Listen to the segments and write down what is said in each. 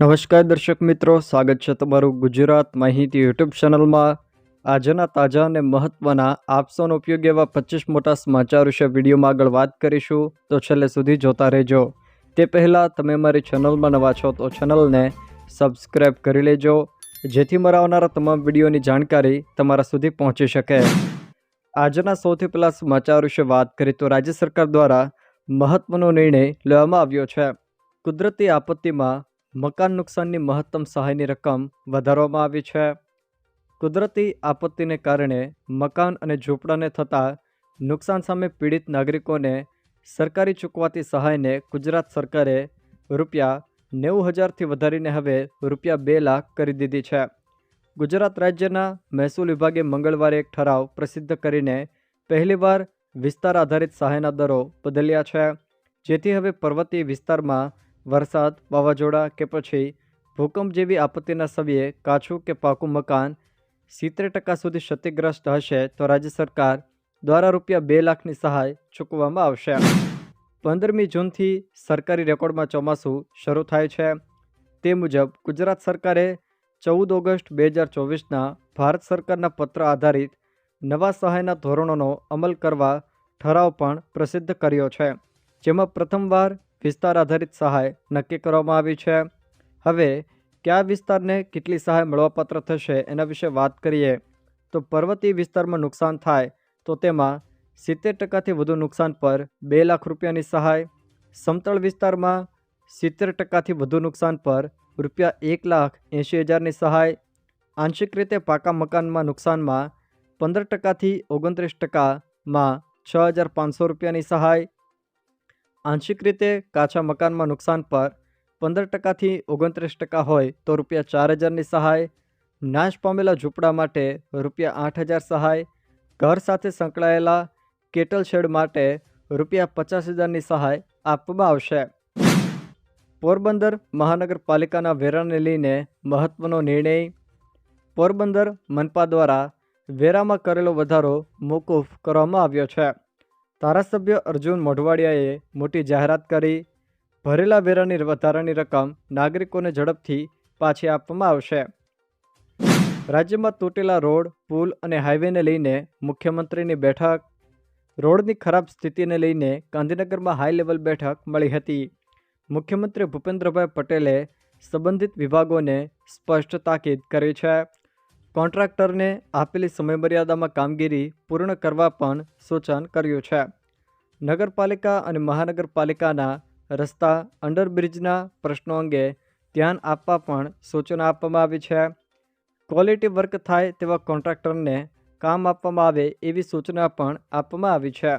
નમસ્કાર દર્શક મિત્રો, સ્વાગત છે તમારું ગુજરાત માહિતી યુટ્યુબ ચેનલમાં. આજના તાજા અને મહત્વના આપસોનો ઉપયોગ એવા પચીસ મોટા સમાચાર વિશે વિડીયોમાં આગળ વાત કરીશું. તો છેલ્લે સુધી જોતા રહેજો. તે પહેલાં તમે મારી ચેનલમાં નવા છો તો ચેનલને સબસ્ક્રાઈબ કરી લેજો, જેથી મારા આવનારા તમામ વિડીયોની જાણકારી તમારા સુધી પહોંચી શકે. આજના સૌથી પહેલાં સમાચાર વિશે વાત કરી તો રાજ્ય સરકાર દ્વારા મહત્વનો નિર્ણય લેવામાં આવ્યો છે. કુદરતી આપત્તિમાં મકાન નુકસાનની મહત્તમ સહાયની રકમ વધારવામાં આવી છે. કુદરતી આપત્તિને કારણે મકાન અને ઝૂંપડાને થતા નુકસાન સામે પીડિત નાગરિકોને સરકારી ચૂકવાતી સહાયને ગુજરાત સરકારે રૂપિયા નેવું હજારથી વધારીને હવે રૂપિયા બે લાખ કરી દીધી છે. ગુજરાત રાજ્યના મહેસૂલ વિભાગે મંગળવારે એક ઠરાવ પ્રસિદ્ધ કરીને પહેલીવાર વિસ્તાર આધારિત સહાયના દરો બદલ્યા છે. જેથી હવે પર્વતીય વિસ્તારમાં વરસાદ, વાવાઝોડા કે પછી ભૂકંપ જેવી આપત્તિના સમયે કાચું કે પાકું મકાન સિત્તેર ટકા સુધી ક્ષતિગ્રસ્ત હશે તો રાજ્ય સરકાર દ્વારા રૂપિયા બે લાખની સહાય ચૂકવવામાં આવશે. પંદરમી જૂનથી સરકારી રેકોર્ડમાં ચોમાસું શરૂ થાય છે. તે મુજબ, ગુજરાત સરકારે ચૌદ ઓગસ્ટ બે હજાર ચોવીસના ભારત સરકારના પત્ર આધારિત નવા સહાયના ધોરણોનો અમલ કરવા ઠરાવ પણ પ્રસિદ્ધ કર્યો છે. જેમાં પ્રથમવાર વિસ્તાર આધારિત સહાય નક્કી કરવામાં આવી છે. હવે, કયા વિસ્તારને કેટલી સહાય મળવાપાત્ર થશે એના વિશે વાત કરીએ. તો પર્વતીય વિસ્તારમાં નુકસાન થાય તો તેમાં સિત્તેર ટકાથી વધુ નુકસાન પર બે લાખ રૂપિયાની સહાય. સમતળ વિસ્તારમાં સિત્તેર ટકાથી વધુ નુકસાન પર રૂપિયા એક લાખ એંશી હજારની સહાય. આંશિક રીતે પાકા મકાનમાં નુકસાનમાં પંદર ટકાથી ઓગણત્રીસ ટકામાં છ હજાર પાંચસો રૂપિયાની સહાય. આંશિક રીતે કાચા મકાનમાં નુકસાન પર પંદર ટકાથી ઓગણત્રીસ ટકા હોય તો રૂપિયા ચાર હજારની સહાય, નાશ પામેલા ઝૂંપડા માટે રૂપિયા આઠ હજાર સહાય, ઘર સાથે સંકળાયેલા કેટલ શેડ માટે રૂપિયા પચાસ હજારની સહાય આપવામાં આવશે. પોરબંદર મહાનગરપાલિકાના વેરાને લઈને મહત્વનો નિર્ણય, પોરબંદર મનપા દ્વારા વેરામાં કરેલો વધારો મોકૂફ કરવામાં આવ્યો છે. ધારાસભ્ય અર્જુન મોઢવાડિયાએ મોટી જાહેરાત કરી, ભરેલા વેરાની વધારાની રકમ નાગરિકોને ઝડપથી પાછી આપવામાં આવશે. રાજ્યમાં તૂટેલા રોડ, પુલ અને હાઈવેને લઈને મુખ્યમંત્રીની બેઠક, રોડની ખરાબ સ્થિતિને લઈને ગાંધીનગરમાં હાઈ લેવલ બેઠક મળી હતી. મુખ્યમંત્રી ભૂપેન્દ્રભાઈ પટેલે સંબંધિત વિભાગોને સ્પષ્ટ તાકીદ કરી છે. કોન્ટ્રાક્ટરને આપેલી સમયમર્યાદામાં કામગીરી પૂર્ણ કરવા પણ સૂચન કર્યું છે. નગરપાલિકા અને મહાનગરપાલિકાના રસ્તા અંડરબ્રિજના પ્રશ્નો અંગે ધ્યાન આપવા પણ સૂચના આપવામાં આવી છે. ક્વોલિટી વર્ક થાય તેવા કોન્ટ્રાક્ટરને કામ આપવામાં આવે એવી સૂચના પણ આપવામાં આવી છે.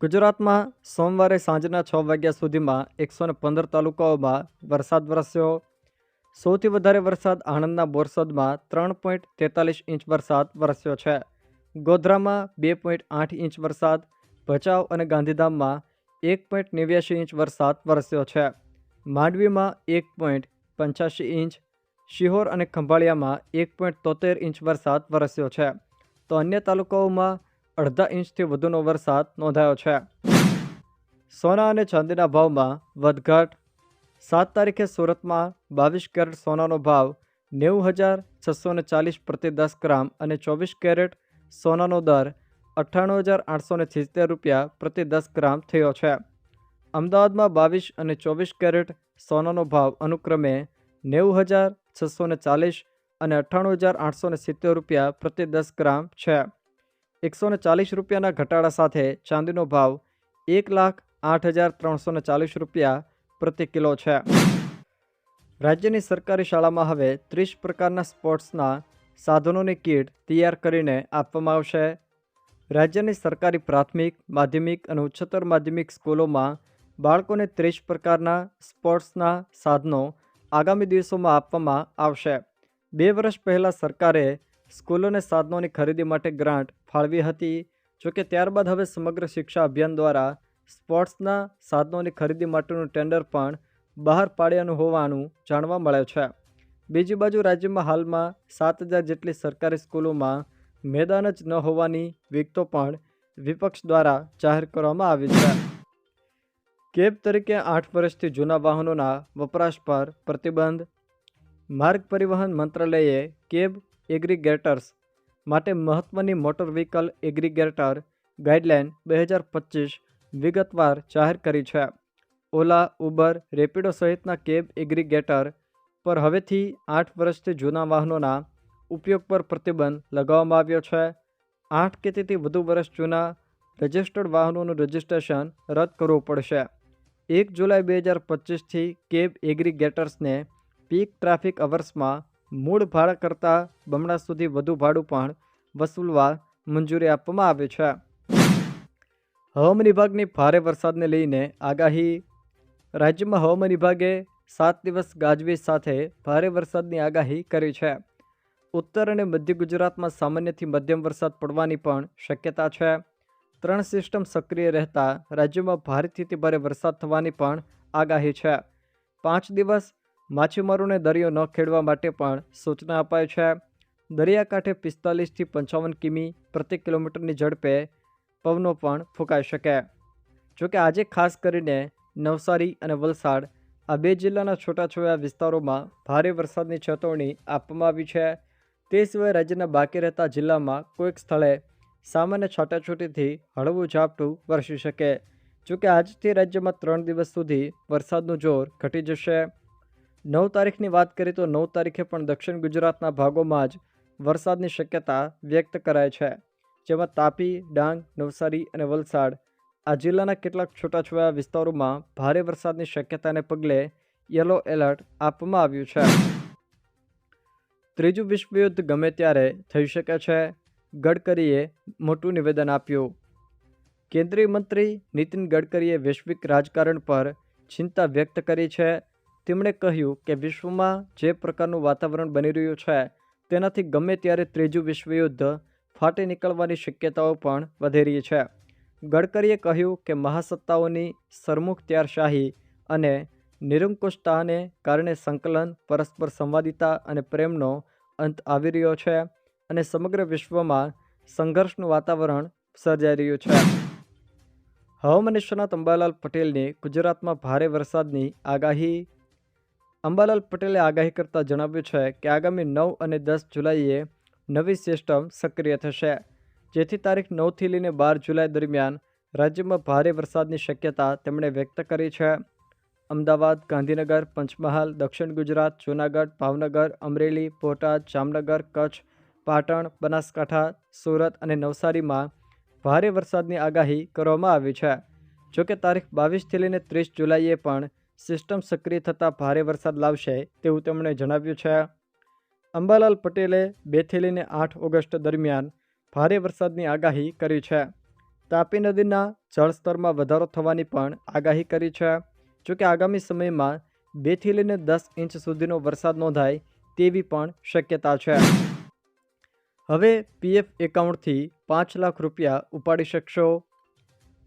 ગુજરાતમાં સોમવારે સાંજના છ વાગ્યા સુધીમાં એકસો પંદર તાલુકાઓમાં વરસાદ વરસ્યો. સૌથી વધારે વરસાદ આણંદના બોરસદમાં ત્રણ પોઈન્ટ તેતાલીસ ઇંચ વરસાદ વરસ્યો છે. ગોધરામાં બે પોઈન્ટ આઠ ઇંચ વરસાદ, ભચાઉ અને ગાંધીધામમાં એક પોઈન્ટ નેવ્યાસી ઇંચ વરસાદ વરસ્યો છે. માંડવીમાં એક પોઈન્ટ પંચ્યાસી ઇંચ, શિહોર અને ખંભાળિયામાં એક પોઈન્ટ તોતેર ઇંચ વરસાદ વરસ્યો છે. તો અન્ય તાલુકાઓમાં અડધા ઇંચથી વધુનો વરસાદ નોંધાયો છે. સોના અને ચાંદીના ભાવમાં વધઘટ સાત તારીખે સુરતમાં બાવીસ કેરેટ સોનાનો ભાવ, નેવું હજાર છસો ને ચાલીસ પ્રતિ દસ ગ્રામ અને ચોવીસ કેરેટ સોનાનો દર, અઠ્ઠાણું હજાર આઠસો ને સિત્તેર રૂપિયા પ્રતિ દસ ગ્રામ થયો છે. અમદાવાદમાં બાવીસ અને ચોવીસ કેરેટ સોનાનો ભાવ અનુક્રમે નેવું હજાર છસો ને ચાલીસ અને અઠ્ઠાણું હજાર આઠસો ને સિત્તેર રૂપિયા પ્રતિ દસ ગ્રામ છે. એકસો ને ચાલીસ રૂપિયાના ઘટાડા સાથે ચાંદીનો ભાવ એક લાખ આઠ હજાર ત્રણસો ને ચાલીસ રૂપિયા પ્રતિ કિલો છે. રાજ્યની સરકારી શાળામાં હવે ત્રીસ પ્રકારના સ્પોર્ટ્સના સાધનોની કીટ તૈયાર કરીને આપવામાં આવશે. રાજ્યની સરકારી પ્રાથમિક, માધ્યમિક અને ઉચ્ચતર માધ્યમિક સ્કૂલોમાં બાળકોને ત્રીસ પ્રકારના સ્પોર્ટ્સના સાધનો આગામી દિવસોમાં આપવામાં આવશે. બે વર્ષ પહેલાં સરકારે સ્કૂલોને સાધનોની ખરીદી માટે ગ્રાન્ટ ફાળવી હતી, જોકે ત્યારબાદ હવે સમગ્ર શિક્ષા અભિયાન દ્વારા સ્પોર્ટ્સના સાધનોની ખરીદી માટેનું ટેન્ડર પણ બહાર પાડ્યાનું હોવાનું જાણવા મળે છે. બીજી બાજુ રાજ્યમાં હાલમાં સાત હજાર જેટલી સરકારી સ્કૂલોમાં મેદાન જ ન હોવાની વિગતો પણ વિપક્ષ દ્વારા જાહેર કરવામાં આવી છે. કેબ તરીકે આઠ વર્ષથી જૂના વાહનોના વપરાશ પર પ્રતિબંધ. માર્ગ પરિવહન મંત્રાલયે કેબ એગ્રીગેટર્સ માટે મહત્ત્વની મોટર વ્હીકલ એગ્રીગેટર ગાઈડલાઇન બે હજાર પચીસ વિગતવાર જાહેર કરી છે. ઓલા, ઉબર, રેપિડો સહિતના કેબ એગ્રીગેટર પર હવેથી આઠ વર્ષથી જૂના વાહનોના ઉપયોગ પર પ્રતિબંધ લગાવવામાં આવ્યો છે. આઠ કે તેથી વધુ વર્ષ જૂના રજિસ્ટર્ડ વાહનોનું રજિસ્ટ્રેશન રદ કરવું પડશે. એક જુલાઈ બે હજાર પચીસથી કેબ એગ્રીગેટર્સને પીક ટ્રાફિક અવર્સમાં મૂળ ભાડા કરતાં બમણા સુધી વધુ ભાડું પણ વસૂલવા મંજૂરી આપવામાં આવી છે. હવામાન વિભાગની ભારે વરસાદને લઈને આગાહી રાજ્યમાં હવામાન વિભાગે સાત દિવસ ગાજવીજ સાથે ભારે વરસાદની આગાહી કરી છે. ઉત્તર અને મધ્ય ગુજરાતમાં સામાન્યથી મધ્યમ વરસાદ પડવાની પણ શક્યતા છે. ત્રણ સિસ્ટમ સક્રિય રહેતા રાજ્યમાં ભારેથી ભારે વરસાદ થવાની પણ આગાહી છે. પાંચ દિવસ માછીમારોને દરિયો ન ખેડવા માટે પણ સૂચના અપાઈ છે. દરિયાકાંઠે પિસ્તાલીસથી પંચાવન કિમી પ્રતિ કિલોમીટરની ઝડપે પવનો પણ ફૂંકાઈ શકે. જોકે આજે ખાસ કરીને નવસારી અને વલસાડ આ બે જિલ્લાના છૂટાછવાયા વિસ્તારોમાં ભારે વરસાદની ચેતવણી આપવામાં આવી છે. તે સિવાય રાજ્યના બાકી રહેતા જિલ્લામાં કોઈક સ્થળે સામાન્ય છાટાછૂટીથી હળવું ઝાપટું વરસી શકે. જોકે આજથી રાજ્યમાં ત્રણ દિવસ સુધી વરસાદનું જોર ઘટી જશે. નવ તારીખની વાત કરીએ તો નવ તારીખે પણ દક્ષિણ ગુજરાતના ભાગોમાં જ વરસાદની શક્યતા વ્યક્ત કરાય છે. જેમાં તાપી, ડાંગ, નવસારી અને વલસાડ. આ જિલ્લાના કેટલાક છૂટાછવાયા વિસ્તારોમાં ભારે વરસાદની શક્યતાને પગલે યલો એલર્ટ આપવામાં આવ્યું છે. ત્રીજું વિશ્વયુદ્ધ ગમે ત્યારે થઈ શકે છે, ગડકરીએ મોટું નિવેદન આપ્યું. કેન્દ્રીય મંત્રી નીતિન ગડકરીએ વૈશ્વિક રાજકારણ પર ચિંતા વ્યક્ત કરી છે. તેમણે કહ્યું કે વિશ્વમાં જે પ્રકારનું વાતાવરણ બની રહ્યું છે, તેનાથી ગમે ત્યારે ત્રીજું વિશ્વયુદ્ધ ફાટી નીકળવાની શક્યતાઓ પણ વધી રહી છે. ગડકરીએ કહ્યું કે મહાસત્તાઓની સરમુખત્યારશાહી અને નિરંકુશતાને કારણે સંકલન, પરસ્પર સંવાદિતા અને પ્રેમનો અંત આવી રહ્યો છે અને સમગ્ર વિશ્વમાં સંઘર્ષનું વાતાવરણ સર્જાઈ રહ્યું છે. હવામાન નિષ્ણાત અંબાલાલ પટેલની ગુજરાતમાં ભારે વરસાદની આગાહી અંબાલાલ પટેલે આગાહી કરતાં જણાવ્યું છે કે આગામી નવ અને દસ જુલાઈએ નવી સિસ્ટમ સક્રિય થશે. જેથી તારીખ નવથી લઈને બાર જુલાઈ દરમિયાન રાજ્યમાં ભારે વરસાદની શક્યતા તેમણે વ્યક્ત કરી છે. અમદાવાદ, ગાંધીનગર, પંચમહાલ, દક્ષિણ ગુજરાત, જૂનાગઢ, ભાવનગર, અમરેલી, બોટાદ, જામનગર, કચ્છ, પાટણ, બનાસકાંઠા, સુરત અને નવસારીમાં ભારે વરસાદની આગાહી કરવામાં આવી છે. જોકે તારીખ બાવીસથી લઈને ત્રીસ જુલાઈએ પણ સિસ્ટમ સક્રિય થતાં ભારે વરસાદ લાવશે તેવું તેમણે જણાવ્યું છે. અંબાલાલ પટેલે બેથી લઈને આઠ ઓગસ્ટ દરમિયાન ભારે વરસાદની આગાહી કરી છે. તાપી નદીના જળસ્તરમાં વધારો થવાની પણ આગાહી કરી છે. જોકે આગામી સમયમાં બેથી લઈને દસ ઇંચ સુધીનો વરસાદ નોંધાય તેવી પણ શક્યતા છે. હવે પીએફ એકાઉન્ટથી પાંચ લાખ રૂપિયા ઉપાડી શકશો.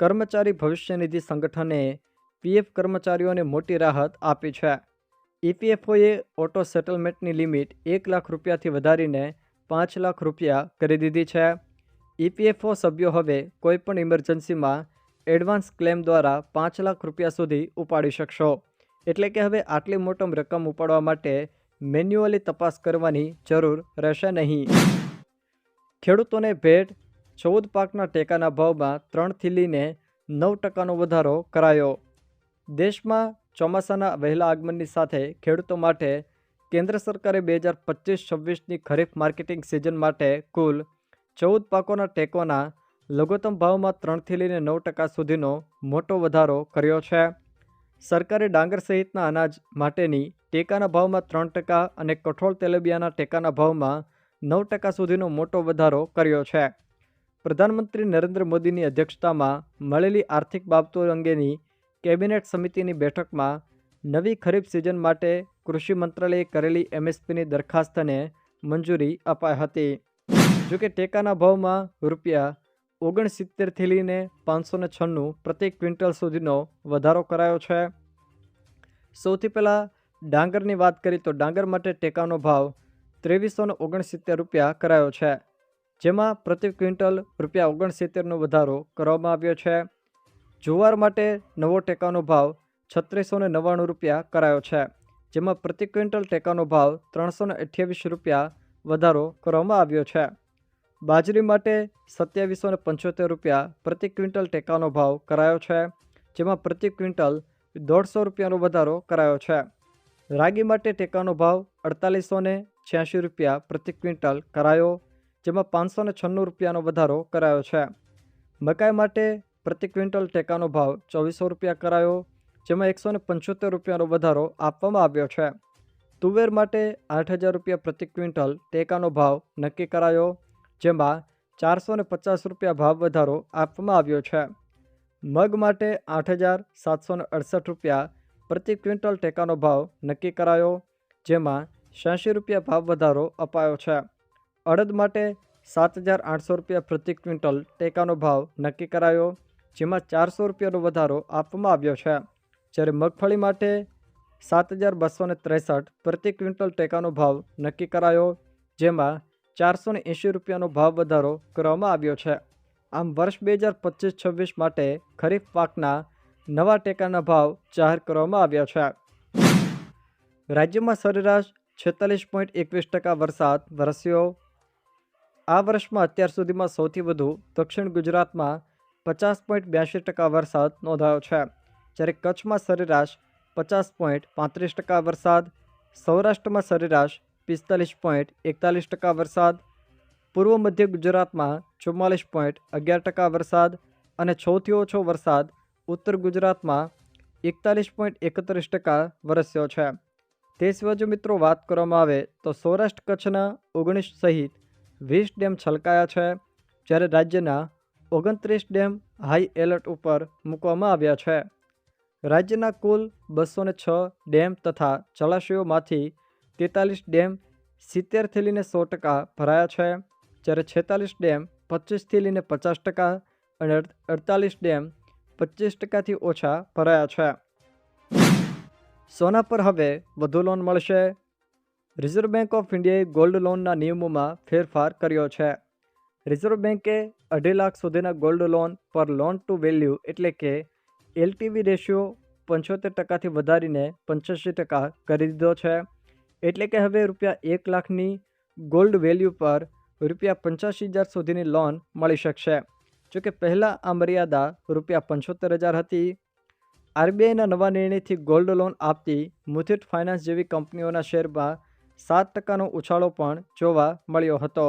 કર્મચારી ભવિષ્ય નિધિ સંગઠને પીએફ કર્મચારીઓને મોટી રાહત આપી છે. ઈપીએફઓએ ઓટો સેટલમેન્ટની લિમિટ એક લાખ રૂપિયાથી વધારીને પાંચ લાખ રૂપિયા કરી દીધી છે. ઈપીએફઓ સભ્યો હવે કોઈપણ ઇમરજન્સીમાં એડવાન્સ ક્લેમ દ્વારા પાંચ લાખ રૂપિયા સુધી ઉપાડી શકશો. એટલે કે હવે આટલી મોટમ રકમ ઉપાડવા માટે મેન્યુઅલી તપાસ કરવાની જરૂર રહેશે નહીં. ખેડૂતોને ભેટ ચૌદ પાકના ટેકાના ભાવમાં ત્રણથી લઈને નવ ટકાનો વધારો કરાયો. દેશમાં ચોમાસાના વહેલા આગમનની સાથે ખેડૂતો માટે કેન્દ્ર સરકારે બે હજાર પચીસ છવ્વીસની ખરીફ માર્કેટિંગ સિઝન માટે કુલ ચૌદ પાકોના ટેકોના લઘુત્તમ ભાવમાં ત્રણથી લઈને નવ ટકા સુધીનો મોટો વધારો કર્યો છે. સરકારે ડાંગર સહિતના અનાજ માટેની ટેકાના ભાવમાં ત્રણ ટકા અને કઠોળ તેલબિયાના ટેકાના ભાવમાં નવ ટકા સુધીનો મોટો વધારો કર્યો છે. પ્રધાનમંત્રી નરેન્દ્ર મોદીની અધ્યક્ષતામાં મળેલી આર્થિક બાબતો અંગેની કેબિનેટ સમિતિની બેઠકમાં નવી ખરીફ સિઝન માટે કૃષિ મંત્રાલયે કરેલી એમએસપીની દરખાસ્તને મંજૂરી અપાઈ હતી. જોકે ટેકાના ભાવમાં રૂપિયા ઓગણસિત્તેરથી લઈને પાંચસો ને છન્નું પ્રતિ ક્વિન્ટલ સુધીનો વધારો કરાયો છે. સૌથી પહેલાં ડાંગરની વાત કરીએ તો ડાંગર માટે ટેકાનો ભાવ ત્રેવીસો ને ઓગણસિત્તેર રૂપિયા કરાયો છે, જેમાં પ્રતિ ક્વિન્ટલ રૂપિયા ઓગણસિત્તેરનો વધારો કરવામાં આવ્યો છે. જુવાર માટે નવો ટેકાનો ભાવ છત્રીસો ને નવ્વાણું રૂપિયા કરાયો છે, જેમાં પ્રતિ ક્વિન્ટલ ટેકાનો ભાવ ત્રણસો ને અઠ્યાવીસ રૂપિયા વધારો કરવામાં આવ્યો છે. બાજરી માટે સત્યાવીસો ને પંચોતેર રૂપિયા પ્રતિ ક્વિન્ટલ ટેકાનો ભાવ કરાયો છે, જેમાં પ્રતિ ક્વિન્ટલ દોઢસો રૂપિયાનો વધારો કરાયો છે. રાગી માટે ટેકાનો ભાવ અડતાલીસો ને છ્યાસી રૂપિયા પ્રતિ ક્વિન્ટલ કરાયો, જેમાં પાંચસો છન્નું રૂપિયાનો વધારો કરાયો છે. મકાઈ માટે પ્રતિ ક્વિન્ટલ ટેકાનો ભાવ ચોવીસો રૂપિયા કરાયો, જેમાં એકસો ને પંચોતેર રૂપિયાનો વધારો આપવામાં આવ્યો છે. તુવેર માટે આઠ હજાર રૂપિયા પ્રતિ ક્વિન્ટલ ટેકાનો ભાવ નક્કી કરાયો, જેમાં ચારસો ને પચાસ રૂપિયા ભાવ વધારો આપવામાં આવ્યો છે. મગ માટે આઠ હજાર સાતસો ને અડસઠ રૂપિયા પ્રતિ ક્વિન્ટલ ટેકાનો ભાવ નક્કી કરાયો, જેમાં છ્યાસી રૂપિયા ભાવ વધારો અપાયો છે. અડદ માટે સાત હજાર આઠસો રૂપિયા પ્રતિ ક્વિન્ટલ ટેકાનો ભાવ નક્કી કરાયો જેમાં ચારસો રૂપિયાનો વધારો આપવામાં આવ્યો છે. જ્યારે મગફળી માટે સાત હજાર બસો ને ત્રેસઠ પ્રતિ ક્વિન્ટલ ટેકાનો ભાવ નક્કી કરાયો, જેમાં ચારસો ને એંશી રૂપિયાનો ભાવ વધારો કરવામાં આવ્યો છે. આમ વર્ષ બે હજાર પચીસ છવ્વીસ માટે ખરીફ પાકના નવા ટેકાના ભાવ જાહેર કરવામાં આવ્યા છે. રાજ્યમાં સરેરાશ છેતાલીસ પોઈન્ટ એકવીસ ટકા વરસાદ વરસ્યો. આ વર્ષમાં અત્યાર સુધીમાં સૌથી વધુ દક્ષિણ ગુજરાતમાં પચાસ પોઈન્ટ બ્યાસી ટકા વરસાદ નોંધાયો છે. જ્યારે કચ્છમાં સરેરાશ પચાસ પોઈન્ટ પાંત્રીસ ટકા વરસાદ, સૌરાષ્ટ્રમાં સરેરાશ પિસ્તાલીસ પોઈન્ટ એકતાલીસ ટકા વરસાદ, પૂર્વ મધ્ય ગુજરાતમાં ચુમ્માલીસ પોઈન્ટ અગિયાર ટકા વરસાદ અને સૌથી ઓછો વરસાદ ઉત્તર ગુજરાતમાં એકતાલીસ પોઈન્ટ એકત્રીસ ટકા વરસ્યો છે. તે સિવાય જો મિત્રો, વાત કરવામાં આવે તો સૌરાષ્ટ્ર કચ્છના ઓગણીસ સહિત વીસ ડેમ છલકાયા છે. જ્યારે રાજ્યના ઓગણત્રીસ ડેમ હાઈ એલર્ટ ઉપર મૂકવામાં આવ્યા છે. રાજ્યના કુલ બસો છ ડેમ તથા જળાશયોમાંથી તેતાલીસ ડેમ સિત્તેરથી લઈને સો ટકા ભરાયા છે. જ્યારે છેતાલીસ ડેમ પચીસથી લઈને પચાસ ટકા અને અડતાલીસ ડેમ પચીસ ટકાથી ઓછા ભરાયા છે. સોના પર હવે વધુ લોન મળશે. રિઝર્વ બેંક ઓફ ઇન્ડિયાએ ગોલ્ડ લોનના નિયમોમાં ફેરફાર કર્યો છે. રિઝર્વ બેંકે અઢી લાખ સુધીના ગોલ્ડ લોન પર લોન ટુ વેલ્યુ એટલે કે એલટીવી રેશિયો પંચોતેર ટકાથી વધારીને પંચ્યાસી ટકા કરી દીધો છે. એટલે કે હવે રૂપિયા એક લાખની ગોલ્ડ વેલ્યુ પર રૂપિયા પંચ્યાસી હજાર સુધીની લોન મળી શકશે. જોકે પહેલાં આ મર્યાદા રૂપિયા પંચોતેર હજાર હતી. આરબીઆઈના નવા નિર્ણયથી ગોલ્ડ લોન આપતી મુથુટ ફાઇનાન્સ જેવી કંપનીઓના શેરમાં સાત ટકાનો ઉછાળો પણ જોવા મળ્યો હતો.